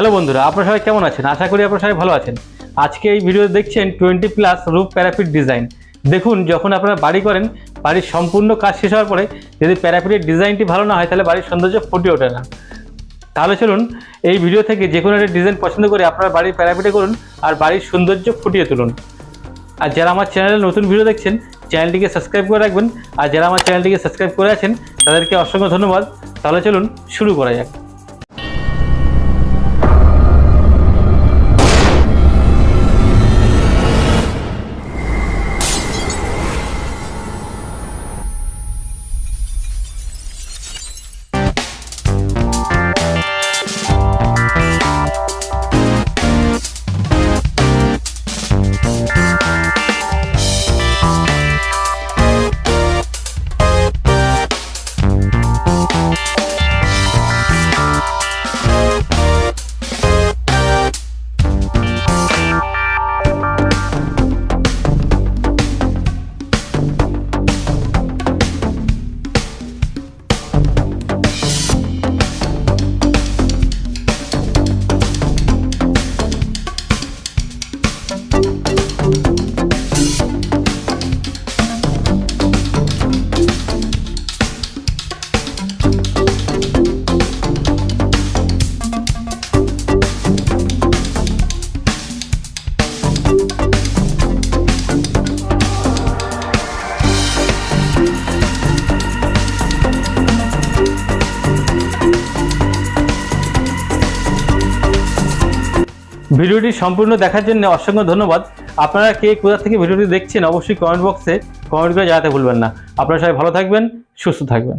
Hello বন্ধুরা, আপনারা সবাই কেমন আছেন? আশা করি আপনারা সবাই ভালো আছেন। আজকে এই ভিডিও দেখছেন twenty plus roof parapet design দেখুন, যখন আপনারা বাড়ি করেন, বাড়ির সম্পূর্ণ কাজ শেষ হওয়ার পরে যদি প্যারাপিটের ডিজাইনটি ভালো না হয়, তাহলে বাড়ির সৌন্দর্য ফুটে ওঠে না। তাহলে চলুন, এই ভিডিও থেকে যে কোনো একটা ডিজাইন পছন্দ করে আপনারা বাড়ির প্যারাপিটে করুন আর বাড়ির সৌন্দর্য ফুটিয়ে তুলুন। আর যারা আমার চ্যানেলে নতুন ভিডিও দেখছেন চ্যানেলটিকে সাবস্ক্রাইব করে রাখবেন। আর যারা আমার চ্যানেলটিকে সাবস্ক্রাইব করে আছেন, তাদেরকে অসংখ্য ধন্যবাদ। তাহলে চলুন, শুরু করা যাক। ভিডিওটি সম্পূর্ণ দেখার জন্য অসংখ্য ধন্যবাদ। আপনারা কে কোথা থেকে ভিডিওটি দেখছেন অবশ্যই কমেন্ট বক্সে কমেন্ট করে জানাতে ভুলবেন না। আপনারা সবাই ভালো থাকবেন, সুস্থ থাকবেন।